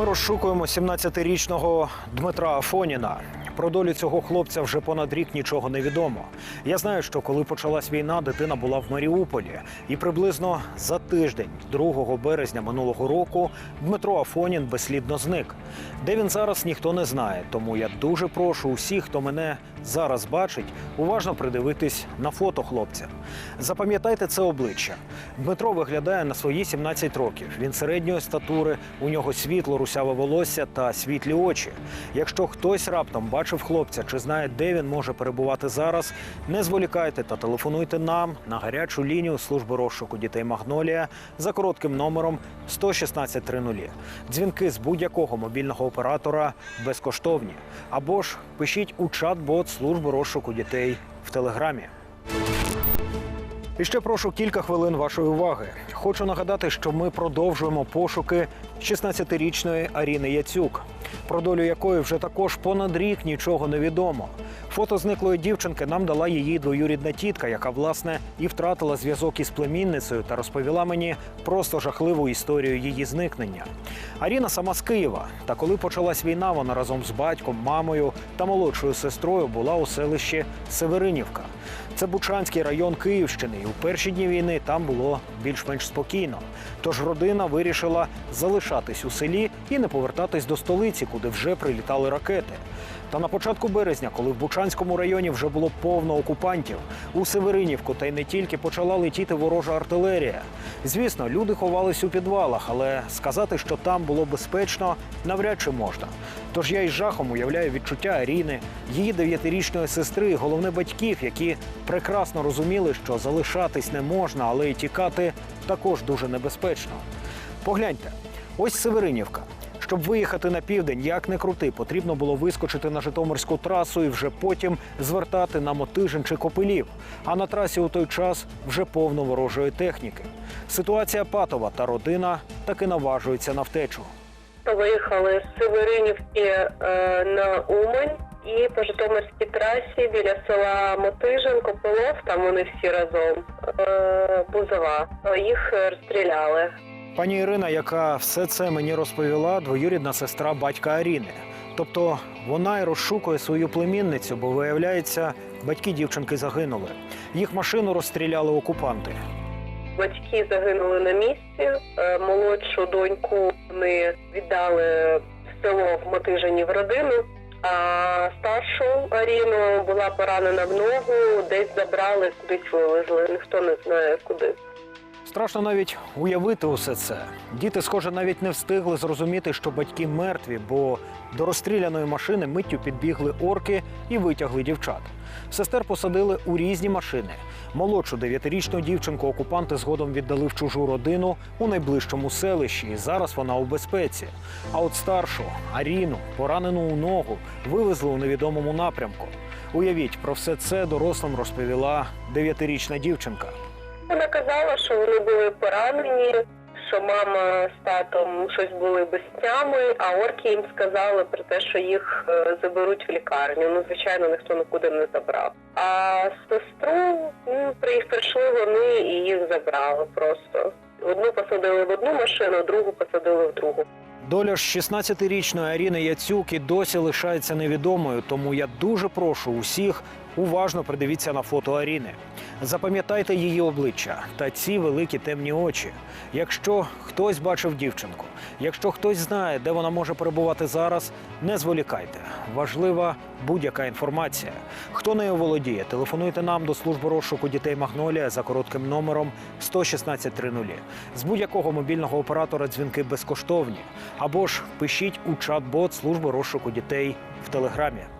Ми розшукуємо 17-річного Дмитра Афоніна. Про долю цього хлопця вже понад рік нічого не відомо. Я знаю, що коли почалась війна, дитина була в Маріуполі, і приблизно за тиждень, 2 березня минулого року, Дмитро Афонін безслідно зник. Де він зараз, ніхто не знає. Тому я дуже прошу усіх, хто мене зараз бачить, уважно придивитись на фото хлопця. Запам'ятайте це обличчя. Дмитро виглядає на свої 17 років. Він середньої статури, у нього світло, русяве волосся та світлі очі. Якщо хтось раптом бачив хлопця чи знає, де він може перебувати зараз, не зволікайте та телефонуйте нам на гарячу лінію служби розшуку дітей Магнолія за коротким номером 11630. Дзвінки з будь-якого мобільного оператора безкоштовні. Або ж пишіть у чат-бот служби розшуку дітей в телеграмі. І ще прошу кілька хвилин вашої уваги. Хочу нагадати, що ми продовжуємо пошуки 16-річної Аріни Яцюк, про долю якої вже також понад рік нічого не відомо. Фото зниклої дівчинки нам дала її двоюрідна тітка, яка власне і втратила зв'язок із племінницею та розповіла мені просто жахливу історію її зникнення. Аріна сама з Києва. Та коли почалась війна, вона разом з батьком, мамою та молодшою сестрою була у селищі Северинівка. Це Бучанський район Київщини, і у перші дні війни там було більш-менш спокійно. Тож родина вирішила залишатись у селі і не повертатись до столиці, куди вже прилітали ракети. Та на початку березня, коли в Бучанському районі вже було повно окупантів, у Северинівку та й не тільки почала летіти ворожа артилерія. Звісно, люди ховались у підвалах, але сказати, що там було безпечно, навряд чи можна. Тож я із жахом уявляю відчуття Аріни, її дев'ятирічної сестри, і головне батьків, які прекрасно розуміли, що залишатись не можна, але й тікати також дуже небезпечно. Погляньте, ось Северинівка. Щоб виїхати на південь, як не крути, потрібно було вискочити на Житомирську трасу і вже потім звертати на Мотижин чи Копилів. А на трасі у той час вже повно ворожої техніки. Ситуація патова, та родина таки наважується на втечу. Виїхали з Северинівки е, на Умань і по Житомирській трасі біля села Мотижин, Копилов, там вони всі разом, е, Бузова. Їх розстріляли. Пані Ірина, яка все це мені розповіла, двоюрідна сестра батька Аріни. Тобто вона й розшукує свою племінницю, бо виявляється, батьки дівчинки загинули. Їх машину розстріляли окупанти. Батьки загинули на місці. Е, Молодшу доньку вони віддали в село в Мотижині в родину. А старшу Аріну була поранена в ногу, десь забрали, кудись вивезли. Ніхто не знає куди. Страшно навіть уявити усе це. Діти, схоже, навіть не встигли зрозуміти, що батьки мертві, бо до розстріляної машини миттю підбігли орки і витягли дівчат. Сестер посадили у різні машини. Молодшу дев'ятирічну дівчинку окупанти згодом віддали в чужу родину у найближчому селищі, і зараз вона у безпеці. А от старшу Аріну, поранену у ногу, вивезли у невідомому напрямку. Уявіть, про все це дорослим розповіла дев'ятирічна дівчинка. Вона казала, що вони були поранені, що мама з татом щось були без тями, а орки їм сказали про те, що їх е, заберуть в лікарню. Ну, звичайно, ніхто нікуди не забрав. А сестру ну, при- прийшли вони і їх забрали просто. Одну посадили в одну машину, другу посадили в другу. Доля ж 16-річної Аріни Яцюк і досі лишається невідомою, тому я дуже прошу усіх уважно придивіться на фото Аріни. Запам'ятайте її обличчя та ці великі темні очі. Якщо хтось бачив дівчинку, якщо хтось знає, де вона може перебувати зараз, не зволікайте. Важлива будь-яка інформація. Хто нею володіє, телефонуйте нам до служби розшуку дітей Магнолія за коротким номером 11630. З будь-якого мобільного оператора дзвінки безкоштовні. Або ж пишіть у чат-бот служби розшуку дітей в телеграмі.